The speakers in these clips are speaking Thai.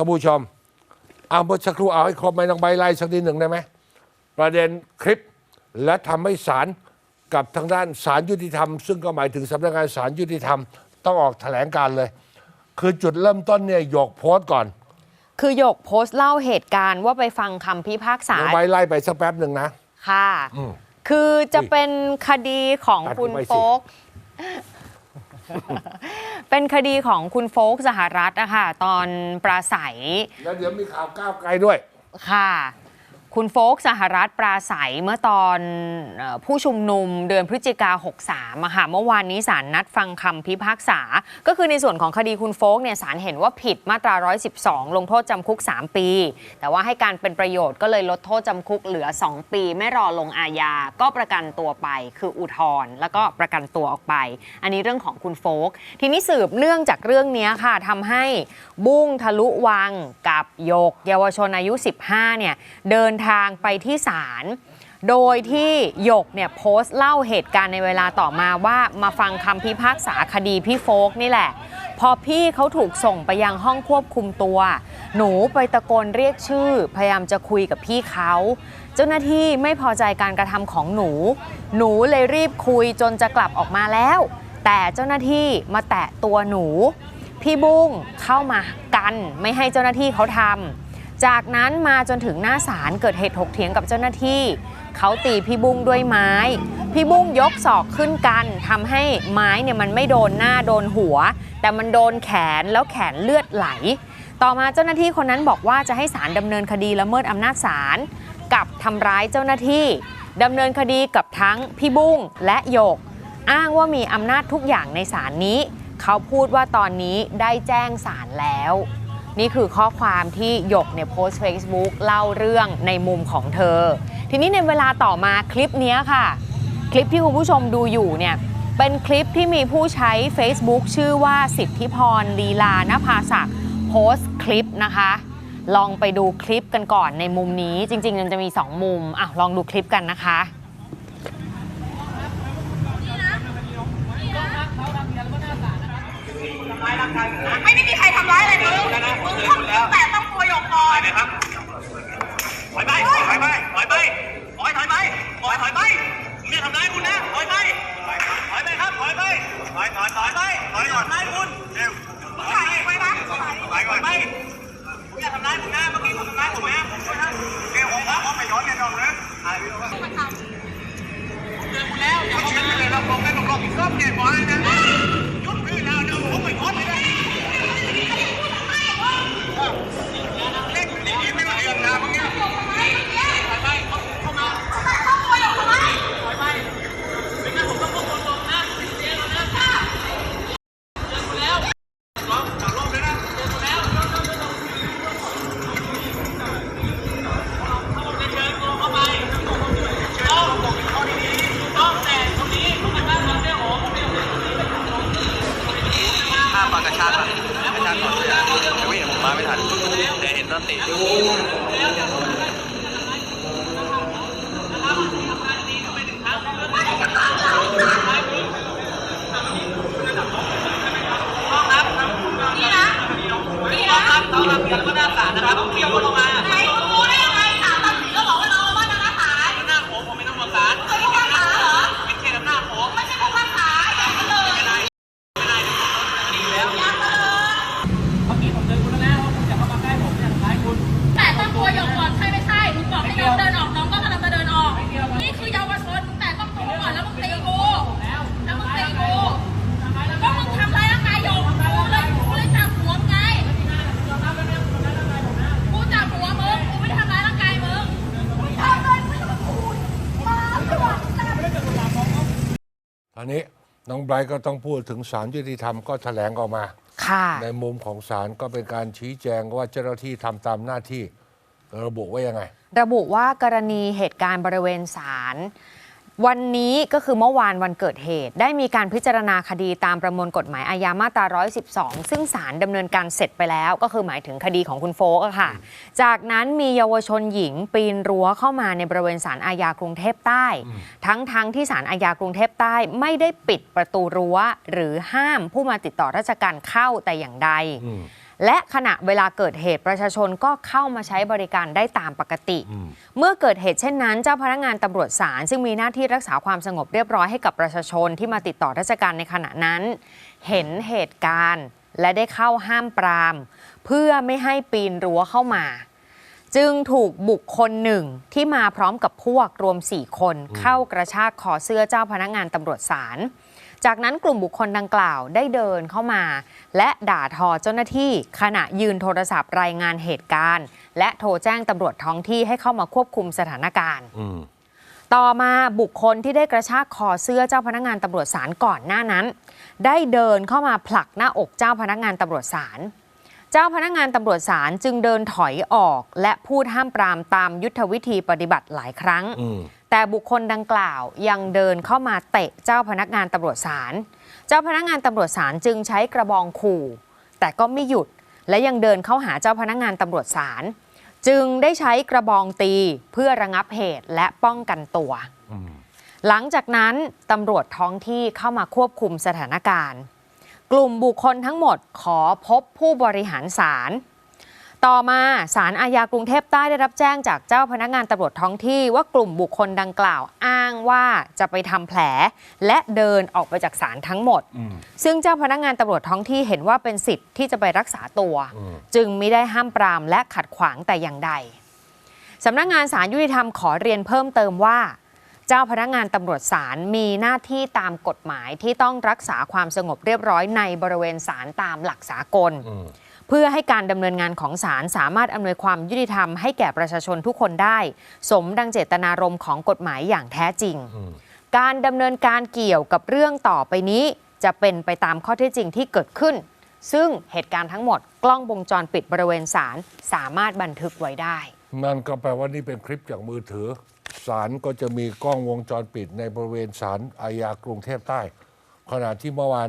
ท่านผู้ชม เอาเมื่อสักครู่เอาให้ครบไหมน้องใบไล่สักนิดหนึ่งได้ไหมประเด็นคลิปและทำให้ศาลกับทางด้านศาลยุติธรรม ซึ่งก็หมายถึงสำนักงานศาลยุติธรรม ต้องออกแถลงการเลย คือจุดเริ่มต้นเนี่ยหยกโพสต์ก่อน คือหยกโพสต์เล่าเหตุการณ์ว่าไปฟังคำพิพากษาน้องใบไล่ไปสักแป๊บหนึ่งนะ ค่ะอืมคือจะเป็นคดีของตัดคุณผมไปสิโฟก เป็นคดีของคุณโฟกสหรัฐนะคะตอนปราศัย แล้วเดี๋ยวมีข่าวก้าวไกลด้วยค่ะ คุณโฟกสหรัฐปราศัยเมื่อตอนผู้ชุมนุมเดือนพฤศจิกา 63อะค่ะเมื่อวานนี้ศาลนัดฟังคำพิพากษา ก็คือในส่วนของคดีคุณโฟกเนี่ยศาลเห็นว่าผิดมาตรา 112 ลงโทษจำคุก 3 ปี แต่ว่าให้การเป็นประโยชน์ก็เลยลดโทษจำคุกเหลือ 2 ปี ไม่รอลงอาญาก็ประกันตัวไป คืออุทธรณ์แล้วก็ประกันตัวออกไป อันนี้เรื่องของคุณโฟก ทีนี้สืบเนื่องจากเรื่องนี้ค่ะทำให้บุ้งทะลุวังกับโยก เยาวชนอายุ 15เนี่ยเดินทางไปที่ศาลโดยที่หยกเนี่ยโพสต์เล่าเหตุการณ์ในเวลาต่อมาว่ามาฟังคำพิพากษาคดีพี่โฟกนี่แหละ พอพี่เขาถูกส่งไปยังห้องควบคุมตัว หนูไปตะโกนเรียกชื่อ พยายามจะคุยกับพี่เขา เจ้าหน้าที่ไม่พอใจการกระทำของหนู หนูเลยรีบคุยจนจะกลับออกมาแล้ว แต่เจ้าหน้าที่มาแตะตัวหนู พี่บุ้งเข้ามากันไม่ให้เจ้าหน้าที่เขาทำ จากนั้นมาจนถึงหน้าศาลเกิดเหตุถกเถียงกับเจ้าหน้าที่ เขาตีพี่บุ้งด้วยไม้ พี่บุ้งยกศอกขึ้นกันทำให้ไม้เนี่ยมันไม่โดนหน้าโดนหัว แต่มันโดนแขนแล้วแขนเลือดไหล ต่อมาเจ้าหน้าที่คนนั้นบอกว่าจะให้ศาลดำเนินคดีละเมิดอำนาจศาลกับทำร้ายเจ้าหน้าที่ดำเนินคดีกับทั้งพี่บุ้งและโยก อ้างว่ามีอำนาจทุกอย่างในศาลนี้ เขาพูดว่าตอนนี้ได้แจ้งศาลแล้ว นี่คือข้อความที่หยกเนี่ยโพสต์ Facebook เล่าเรื่องในมุมของเธอ ทีนี้ในเวลาต่อมาคลิปนี้ค่ะ คลิปที่คุณผู้ชมดูอยู่เนี่ยเป็นคลิปที่มีผู้ใช้ Facebook ชื่อว่าสิทธิพรลีลานภาศักดิ์โพสต์คลิปนะคะ ลองไปดูคลิปกันก่อนในมุมนี้จริงๆมันจะมี 2 มุมอะลองดูคลิปกันนะคะ ไม่ได้มีใครทำร้ายอะไรมึงมึงต้องแต่ต้องตัวหยกก่อนนะครับถอยไปถอยไปถอยไปถอยถอยไปถอยถอยไปไม่ทำร้ายคุณนะถอยไปถอยไปครับถอยไปถอยถอยถอยไปถอยถอยไปคุณเร็ว นี้น้องไบรท์ก็ต้องพูดถึงศาลยุติธรรมก็แถลงออกมา ค่ะ ในมุมของศาลก็เป็นการชี้แจงว่าเจ้าหน้าที่ทำตามหน้าที่ ระบุว่ายังไง ระบุว่ากรณีเหตุการณ์บริเวณศาล วันนี้ก็คือเมื่อวานวันเกิดเหตุ ได้มีการพิจารณาคดีตามประมวลกฎหมายอาญามาตรา 112 ซึ่งศาลดำเนินการเสร็จไปแล้ว ก็คือหมายถึงคดีของคุณโฟกอะค่ะ จากนั้นมีเยาวชนหญิงปีนรั้วเข้ามาในบริเวณศาลอาญากรุงเทพใต้ ทั้งทั้งที่ศาลอาญากรุงเทพใต้ไม่ได้ปิดประตูรั้ว หรือห้ามผู้มาติดต่อราชการเข้าแต่อย่างใด และขณะเวลาเกิดเหตุประชาชนก็เข้ามาใช้บริการได้ตามปกติอืมเมื่อเกิดเหตุเช่นนั้น เจ้าพนักงานตำรวจศาลซึ่งมีหน้าที่รักษาความสงบเรียบร้อยให้กับประชาชนที่มาติดต่อราชการในขณะนั้น เห็นเหตุการณ์และได้เข้าห้ามปราม เพื่อไม่ให้ปีนรั้วเข้ามา จึงถูกบุคคลหนึ่งที่มาพร้อมกับพวกรวม 4 คนเข้ากระชากคอเสื้อเจ้าพนักงานตำรวจศาล จากนั้นกลุ่มบุคคลดังกล่าวได้เดินเข้ามา และด่าทอเจ้าหน้าที่ ขณะยืนโทรศัพท์รายงานเหตุการณ์ และโทรแจ้งตำรวจท้องที่ให้เข้ามาควบคุมสถานการณ์ต่อมาบุคคลที่ได้กระชากคอเสื้อเจ้าพนักงานตำรวจศาลก่อนหน้านั้น ได้เดินเข้ามาผลักหน้าอกเจ้าพนักงานตำรวจศาลเจ้าพนักงานตำรวจศาลจึงเดินถอยออก และพูดห้ามปรามตามยุทธวิธีปฏิบัติหลายครั้ง แต่บุคคลดังกล่าวยังเดินเข้ามาเตะเจ้าพนักงานตำรวจศาล เจ้าพนักงานตำรวจศาลจึงใช้กระบองขู่ แต่ก็ไม่หยุดและยังเดินเข้าหาเจ้าพนักงานตำรวจศาล จึงได้ใช้กระบองตีเพื่อระงับเหตุและป้องกันตัว หลังจากนั้นตำรวจท้องที่เข้ามาควบคุมสถานการณ์ กลุ่มบุคคลทั้งหมดขอพบผู้บริหารศาล ต่อมาศาลอาญากรุงเทพใต้ได้รับแจ้งจากเจ้าพนักงานตำรวจท้องที่ว่ากลุ่มบุคคลดังกล่าวอ้างว่าจะไปทำแผล และเดินออกไปจากศาลทั้งหมดอืมซึ่งเจ้าพนักงานตำรวจท้องที่เห็นว่าเป็นสิทธิ์ที่จะไปรักษาตัวอืมจึงไม่ได้ห้ามปรามและขัดขวางแต่อย่างใดสำนักงานศาลยุติธรรมขอเรียนเพิ่มเติมว่า เจ้าพนักงานตำรวจศาลมีหน้าที่ตามกฎหมายที่ต้องรักษาความสงบเรียบร้อยในบริเวณศาลตามหลักสากลอืม เพื่อให้การดำเนินงานของศาลสามารถอำนวยความยุติธรรมให้แก่ประชาชนทุกคนได้ สมดังเจตนารมณ์ของกฎหมายอย่างแท้จริงอืมการดำเนินการเกี่ยวกับเรื่องต่อไปนี้ จะเป็นไปตามข้อเท็จจริงที่เกิดขึ้น ซึ่งเหตุการณ์ทั้งหมดกล้องวงจรปิดบริเวณศาลสามารถบันทึกไว้ได้ นั่นก็แปลว่านี่เป็นคลิปจากมือถือศาลก็จะมีกล้องวงจรปิดในบริเวณศาลอาญากรุงเทพใต้ ขณะที่เมื่อวาน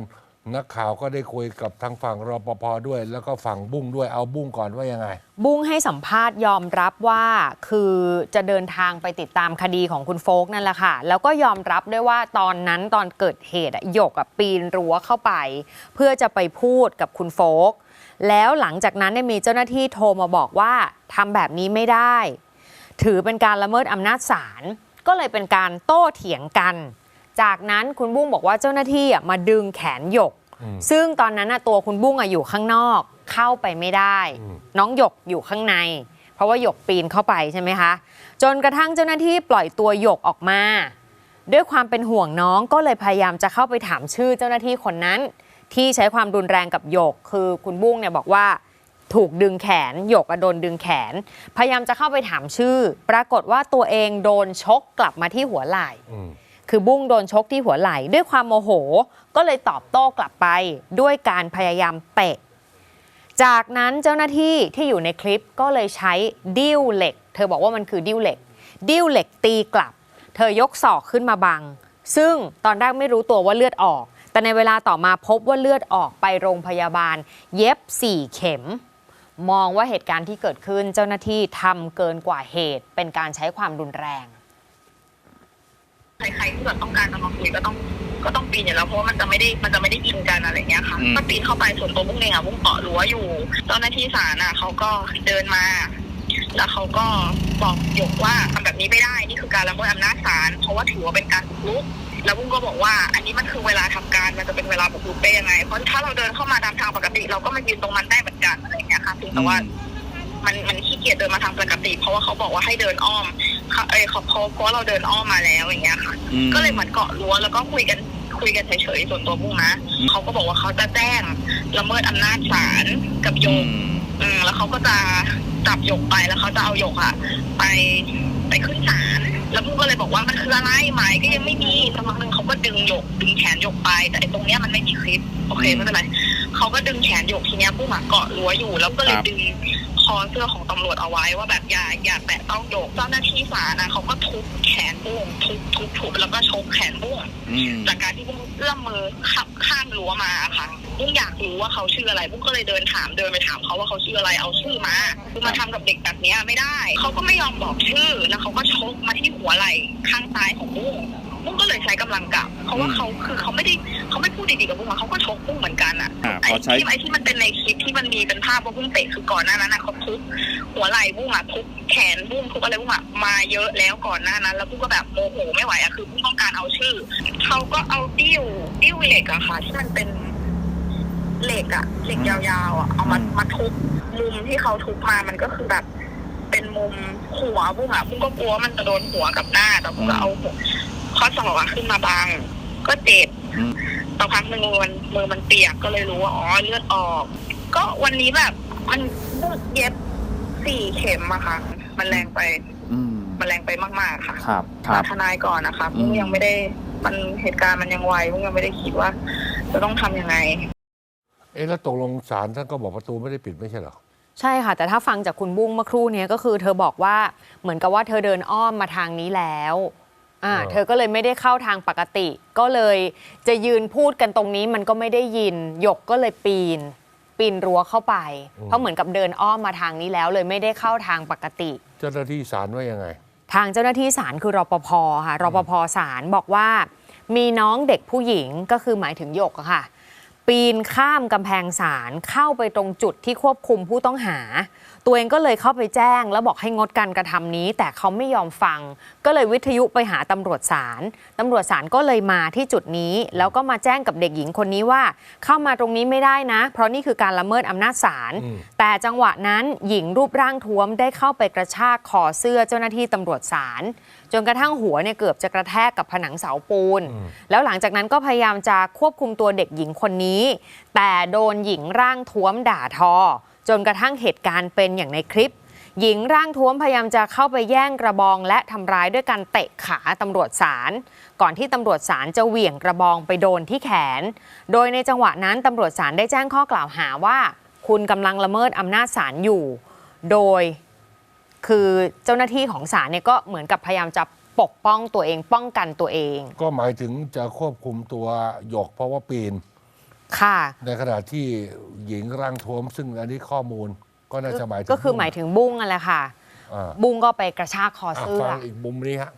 นักข่าวก็ได้คุยกับทางฝั่งรปภด้วย แล้วก็ฝั่งบุ้งด้วยเอาบุ้งก่อนว่ายังไง บุ้งให้สัมภาษณ์ยอมรับว่าคือจะเดินทางไปติดตามคดีของคุณโฟกนั่นแหละค่ะ แล้วก็ยอมรับด้วยว่าตอนนั้นตอนเกิดเหตุหยกปีนรั้วเข้าไป เพื่อจะไปพูดกับคุณโฟกแล้วหลังจากนั้นมีเจ้าหน้าที่โทรมาบอกว่าทำแบบนี้ไม่ได้ ถือเป็นการละเมิดอำนาจศาลก็เลยเป็นการโต้เถียงกัน จากนั้นคุณบุ้งบอกว่าเจ้าหน้าที่อะมาดึงแขนหยกอืมซึ่งตอนนั้นน่ะตัวคุณบุ้งอะอยู่ข้างนอกเข้าไปไม่ได้อืมน้องหยกอยู่ข้างใน เพราะว่าหยกปีนเข้าไปใช่ไหมคะ จนกระทั่งเจ้าหน้าที่ปล่อยตัวหยกออกมา ด้วยความเป็นห่วงน้องก็เลยพยายามจะเข้าไปถามชื่อเจ้าหน้าที่คนนั้น ที่ใช้ความรุนแรงกับหยก คือคุณบุ้งเนี่ยบอกว่าถูกดึงแขนหยกอะโดนดึงแขน พยายามจะเข้าไปถามชื่อ ปรากฏว่าตัวเองโดนชกกลับมาที่หัวไหล่อืม คือบุ้งโดนชกที่หัวไหล่ด้วยความโมโห ก็เลยตอบโต้กลับไปด้วยการพยายามเตะ จากนั้นเจ้าหน้าที่ที่อยู่ในคลิปก็เลยใช้ดิ้วเหล็ก เธอบอกว่ามันคือดิ้วเหล็ก ดิ้วเหล็กตีกลับ เธอยกศอกขึ้นมาบัง ซึ่งตอนแรกไม่รู้ตัวว่าเลือดออก แต่ในเวลาต่อมาพบว่าเลือดออกไปโรงพยาบาล เย็บ4เข็มมองว่าเหตุการณ์ที่เกิดขึ้นเจ้าหน้าที่ทำเกินกว่าเหตุ เป็นการใช้ความรุนแรง ใครๆที่แบบต้องการจะมาคุยก็ต้องก็ต้องปีนอยู่แล้วเพราะว่ามันจะไม่ได้มันจะไม่ได้ยินกันอะไรเงี้ยค่ะอืม ก็ปีนเข้าไปส่วนตัวบุ้งเองอะบุ้งเกาะรั้วอยู่ เจ้าหน้าที่ศาลอะเขาก็เดินมา แล้วเขาก็บอกหยกว่าทำแบบนี้ไม่ได้นี่คือการละเมิดอำนาจศาลเพราะว่าถือว่าเป็นการบุกรุกแล้วบุ้งก็บอกว่า อันนี้มันคือเวลาทำการมันจะเป็นเวลาบุกรุกได้ยังไงเพราะถ้าเราเดินเข้ามาตามทางปกติ เราก็มายืนตรงนั้นได้เหมือนกันอะไรเงี้ยค่ะเพียงแต่ว่า มันมันขี้ เกียจเดินมาทางปกติ เพราะว่าเขาบอกว่าให้เดินอ้อมเขาเอ้ยเขาเพราะเพราะว่าเราเดินอ้อมมาแล้วอย่างเงี้ยค่ะอืม ก็เลยเหมือนเกาะรั้วแล้วก็คุยกันคุยกันเฉยๆส่วนตัวบุ้งนะอืม เขาก็บอกว่าเขาจะแจ้งละเมิดอำนาจศาลกับโยอืม มอืมแล้วเขาก็จะจับหยกไปแล้วเขาจะเอาหยกอะไปไปขึ้นศาลแล้วบุ้งก็เลยบอกว่ามันคืออะไรหมายก็ยังไม่มีสักพักหนึ่งเขาก็ดึงหยกดึงแขนหยกไป แต่ไอ้ตรงเนี้ยมันไม่มีคลิปโอเคไม่เป็นไร เขาก็ดึงแขนหยกทีเนี้ยบุ้งอะเกาะรั้วอยู่ แล้วก็เลยครับดึงคอเสื้อของตำรวจเอาไว้ว่าแบบอย่าอย่าแตะต้องหยกเจ้าหน้าที่ศาลนะเขาก็ทุบแขนบุ้งทุบทุบทุบแล้วก็ชกแขนบุ้งอืมจากการที่บุ้งเอื้อมมือขับข้ามรั้วมาค่ะบุ้งอยากรู้ว่าเขาชื่ออะไรบุ้งก็เลยเดินถามเดินไปถามเขาว่าเขาชื่ออะไรเอาชื่อมาคือมาทำกับเด็กแบบเนี้ยไม่ได้ เขาก็ไม่ยอมบอกชื่อแล้วเขาก็ชกมาที่หัวไหล่ข้างซ้ายของบุ้ง บุ้งก็เลยใช้กำลังกลับ เพราะว่าเขาคือเขาไม่ได้เขาไม่พูดดีๆกับบุ้งอะเขาก็ชกบุ้งเหมือนกันอะอ่าไอ้พอใช้ที่ไอ้ที่มันเป็นในคลิปที่มันมีเป็นภาพว่าบุ้งเตะคือก่อนหน้านั้นนะเขาทุบหัวไหล่บุ้งอะทุบแขนบุ้งทุบอะไรบุ้งอะมาเยอะแล้วก่อนหน้านั้น แล้วบุ้งก็แบบโมโหไม่ไหวอะคือบุ้งต้องการเอาชื่อเขาก็เอาดิ้วดิ้วเหล็กอะค่ะ ที่มันเป็นเหล็กอะเหล็กยาวๆอะเอามามาทุบมุมที่เขาทุบมามันก็คือแบบเป็นมุมหัวบุ้งอะบุ้งก็กลัวมันจะโดนหัวกับหน้าแต่บุ้งก็เอาหัว ข้อศอกอะขึ้นมาบังก็เจ็บอืมสักพักหนึ่งมือมันมือมันเปียกก็เลยรู้ว่าอ๋อเลือดออก ก็วันนี้แบบ มันบุ้งเย็บสี่เข็มอะค่ะ มันแรงไปอืมมันแรงไปมากๆค่ะครับคหารับทนายก่อนนะคะอืมบุ้งยังไม่ได้มันเหตุการณ์มันยังไวบุ้งยังไม่ได้คิดว่า จะต้องทำยังไง เอ๊ะแล้วตกลงศาลท่านก็บอกประตูไม่ได้ปิดไม่ใช่เหรอใช่ค่ะ แต่ถ้าฟังจากคุณบุ้งเมื่อครู่เนี้ยก็คือ เธอบอกว่าเหมือนกับว่าเธอเดินอ้อมมาทางนี้แล้ว อ่าอ๋อเธอก็เลยไม่ได้เข้าทางปกติ ก็เลยจะยืนพูดกันตรงนี้มันก็ไม่ได้ยินหยกก็เลยปีน ปีนรั้วเข้าไป เพราะเหมือนกับเดินอ้อมมาทางนี้แล้ว เลยไม่ได้เข้าทางปกติ เจ้าหน้าที่ศาลว่ายังไง ทางเจ้าหน้าที่ศาลคือรปภค่ะรปภศาลบอกว่า มีน้องเด็กผู้หญิงก็คือหมายถึงหยกอะค่ะ ปีนข้ามกำแพงศาลเข้าไปตรงจุดที่ควบคุมผู้ต้องหา ตัวเองก็เลยเข้าไปแจ้ง แล้วบอกให้งดการกระทำนี้ แต่เขาไม่ยอมฟัง ก็เลยวิทยุไปหาตำรวจศาลตำรวจศาลก็เลยมาที่จุดนี้ แล้วก็มาแจ้งกับเด็กหญิงคนนี้ว่า เข้ามาตรงนี้ไม่ได้นะ เพราะนี่คือการละเมิดอำนาจศาลอืมแต่จังหวะนั้นหญิงรูปร่างท้วมได้เข้าไปกระชากคอเสื้อเจ้าหน้าที่ตำรวจศาลจนกระทั่งหัวเนี่ยเกือบจะกระแทกกับผนังเสาปูน แล้วหลังจากนั้นก็พยายามจะควบคุมตัวเด็กหญิงคนนี้ แต่โดนหญิงร่างท้วมด่าทอ จนกระทั่งเหตุการณ์เป็นอย่างในคลิป หญิงร่างท้วมพยายามจะเข้าไปแย่งกระบองและทำร้ายด้วยการเตะขาตำรวจศาลก่อนที่ตำรวจศาลจะเหวี่ยงกระบองไปโดนที่แขน โดยในจังหวะนั้นตำรวจศาลได้แจ้งข้อกล่าวหาว่า คุณกำลังละเมิดอำนาจศาลอยู่ โดยคือเจ้าหน้าที่ของศาลเนี่ยก็เหมือนกับพยายามจะปกป้องตัวเองป้องกันตัวเอง ก็หมายถึงจะควบคุมตัวหยกเพราะว่าปีน ค่ะ ในขณะที่หญิงร่างท้วม ซึ่งอันนี้ข้อมูลก็น่าจะหมายถึงก็คือหมายถึงบุ้งนั่นแหละค่ะ อ่าบุ้งก็ไปกระชากคออะเสื้อ ฟังอีกมุมนี้ฮะ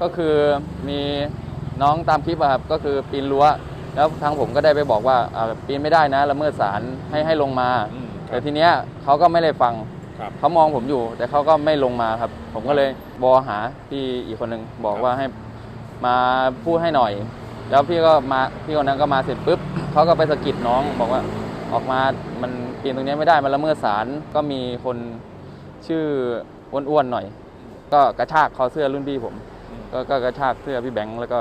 ก็คือมีน้องตามคลิปอะครับก็คือปีนรั้วแล้วทางผมก็ได้ไปบอกว่าอ่าปีนไม่ได้นะละเมิดศาลให้ให้ลงมา อืมครับแต่ทีเนี้ยเขาก็ไม่ได้ฟังครับ เขามองผมอยู่ แต่เขาก็ไม่ลงมาครับ ผมก็เลยบอหาพี่อีกคนหนึ่งบอกว่าให้มาพูดให้หน่อย แล้วพี่ก็มาพี่คนนั้นก็มาเสร็จปุ๊บเขาก็ไปสะกิดน้องบอกว่าออกมามันปีนตรงเนี้ยไม่ได้มันละเมิดศาลก็มีคนชื่ออ้วนๆหน่อย ก็กระชากคอเสื้อรุ่นพี่ผม ก็ก็กระชากเสื้อพี่แบงค์แล้วก็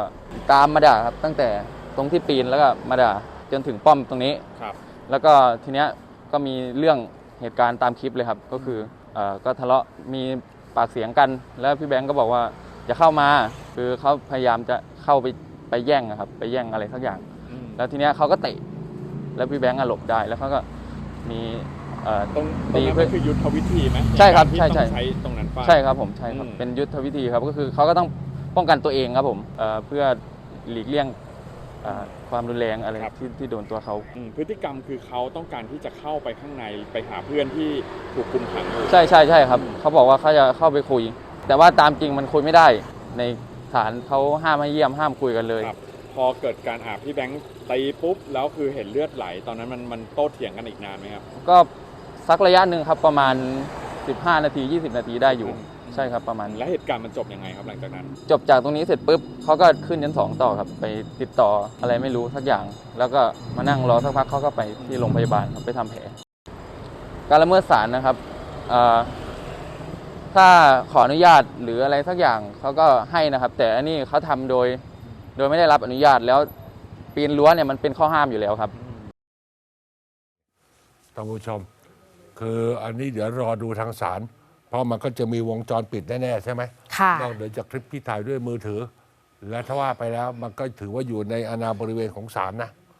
ตามมาด่าครับ ตั้งแต่ตรงที่ปีนแล้วก็มาด่าจนถึงป้อมตรงนี้ครับ แล้วก็ทีเนี้ยก็มีเรื่องเหตุการณ์ตามคลิปเลยครับ ก็คือเอ่อก็ทะเลาะมีปากเสียงกัน แล้วพี่แบงค์ก็บอกว่าจะเข้ามา คือเขาพยายามจะเข้าไป ไปแย่งอะครับ ไปแย่งอะไรสักอย่างอืมแล้วทีเนี้ยเขาก็เตะ แล้วพี่แบงค์อะหลบได้ แล้วเขาก็มีเอ่อ ตรงตรงดีนั้นเพื่ก็อคือยุทธวิธีไหมใช่ครับนใช่กาใช่ที่ต้องใช้ตรงนั้นฟาดใช่ครับผมใช่ครับ อืม เป็นยุทธวิธีครับก็คือเขาก็ต้องป้องกันตัวเองครับผมเอ่อเพื่อหลีกเลี่ยงเอ่อความรุนแรงอะไรที่ที่โดนตัวเขา อืมพฤติกรรมคือเขาต้องการที่จะเข้าไปข้างในไปหาเพื่อนที่ถูกคุมขังอยู่ ใช่ใช่ใช่ครับเขาบอกว่าเขาจะเข้าไปคุย แต่ว่าตามจริงมันคุยไม่ได้ใน ศาลเขาห้ามให้เยี่ยมห้ามคุยกันเลย ครับ พอเกิดการอาบพี่แบงค์ตีปุ๊บแล้วคือเห็นเลือดไหล ตอนนั้นมันมันโต้เถียงกันอีกนานไหมครับ ก็สักระยะหนึ่งครับประมาณ 15 นาที 20 นาทีได้อยู่ อืม ใช่ครับประมาณและเหตุการณ์มันจบยังไงครับหลังจากนั้น จบจากตรงนี้เสร็จปุ๊บเขาก็ขึ้นชั้นสองต่อครับ ไปติดต่ออะไรไม่รู้สักอย่าง แล้วก็มานั่งรอสักพักเขาก็ไปที่โรงพยาบาลครับไปทำแผล การละเมิดศาลนะครับเอ่อ ถ้าขออนุญาตหรืออะไรสักอย่างเขาก็ให้นะครับ แต่อันนี้เขาทำโดยโดยไม่ได้รับอนุญาตแล้วปีนรั้วเนี่ยมันเป็นข้อห้ามอยู่แล้วครับท่านผู้ชม คืออันนี้เดี๋ยวรอดูทางศาลเพราะมันก็จะมีวงจรปิดแน่ๆใช่ไหมค่ะนอกเหนือจากคลิปที่ถ่ายด้วยมือถือ และถ้าว่าไปแล้วมันก็ถือว่าอยู่ในอาณาบริเวณของศาลนะ